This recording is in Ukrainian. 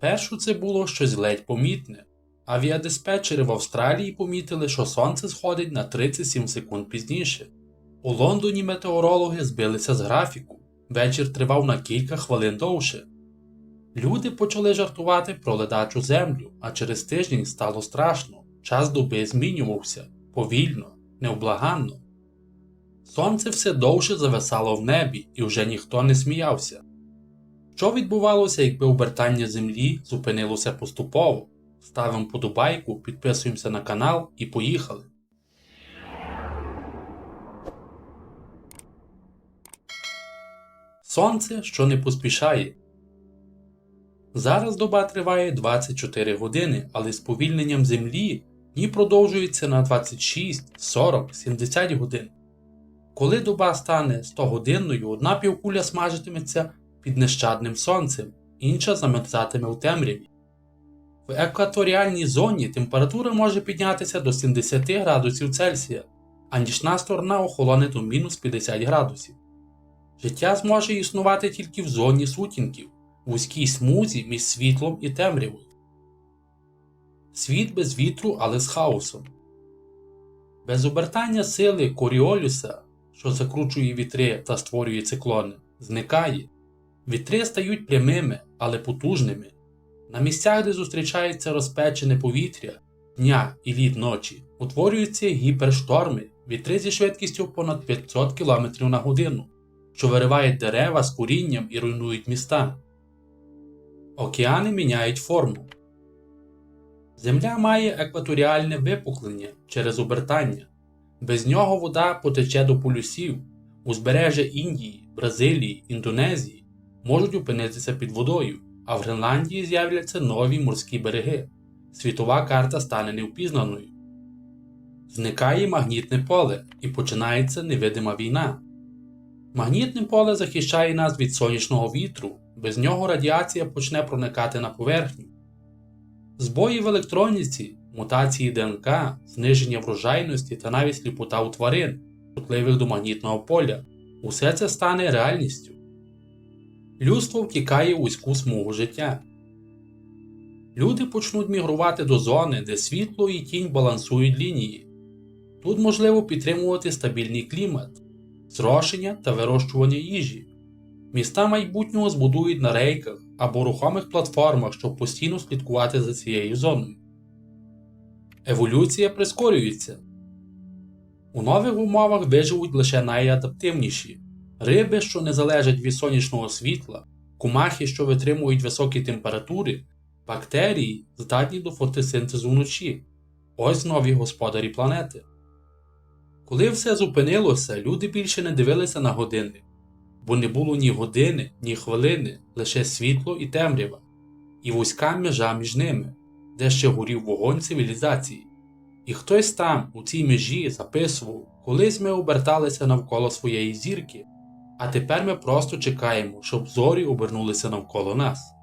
Першу це було щось ледь помітне. Авіадиспетчери в Австралії помітили, що сонце сходить на 37 секунд пізніше. У Лондоні метеорологи збилися з графіку. Вечір тривав на кілька хвилин довше. Люди почали жартувати про ледачу землю, а через тиждень стало страшно. Час доби змінювався повільно, невблаганно. Сонце все довше зависало в небі, і вже ніхто не сміявся. Що відбувалося, якби обертання землі зупинилося поступово? Ставимо подобайку, підписуємося на канал і поїхали. Сонце, що не поспішає. Зараз доба триває 24 години, але з повільненням землі дні продовжуються на 26, 40, 70 годин. Коли доба стане 100 годинною, одна півкуля смажитиметься під нещадним сонцем, інша замерзатиме в темряві. В екваторіальній зоні температура може піднятися до 70 градусів Цельсія, а нічна сторона охолоне до мінус 50 градусів. Життя зможе існувати тільки в зоні сутінків, вузькій смузі між світлом і темрявою. Світ без вітру, але з хаосом. Без обертання сили Коріолюса, що закручує вітри та створює циклони, зникає. Вітри стають прямими, але потужними. На місцях, де зустрічається розпечене повітря дня і лід ночі, утворюються гіпершторми, вітри зі швидкістю понад 500 км на годину, що виривають дерева з курінням і руйнують міста. Океани міняють форму. Земля має екваторіальне випуклення через обертання. Без нього вода потече до полюсів, узбережжя Індії, Бразилії, Індонезії можуть опинитися під водою, а в Гренландії з'являться нові морські береги. Світова карта стане невпізнаною. Зникає магнітне поле і починається невидима війна. Магнітне поле захищає нас від сонячного вітру, без нього радіація почне проникати на поверхню. Збої в електроніці, мутації ДНК, зниження врожайності та навіть сліпота у тварин, чутливих до магнітного поля усе це стане реальністю. Людство втікає у вузьку смугу життя. Люди почнуть мігрувати до зони, де світло і тінь балансують лінії. Тут можливо підтримувати стабільний клімат, зрошення та вирощування їжі. Міста майбутнього збудують на рейках або рухомих платформах, щоб постійно слідкувати за цією зоною. Еволюція прискорюється. У нових умовах виживуть лише найадаптивніші риби, що не залежать від сонячного світла, кумахи, що витримують високі температури, бактерії, здатні до фотосинтезу вночі. Ось нові господарі планети. Коли все зупинилося, люди більше не дивилися на години, бо не було ні години, ні хвилини, лише світло і темрява, і вузька межа між ними, де ще горів вогонь цивілізації. І хтось там, у цій межі, записував, колись ми оберталися навколо своєї зірки, а тепер ми просто чекаємо, щоб зорі обернулися навколо нас.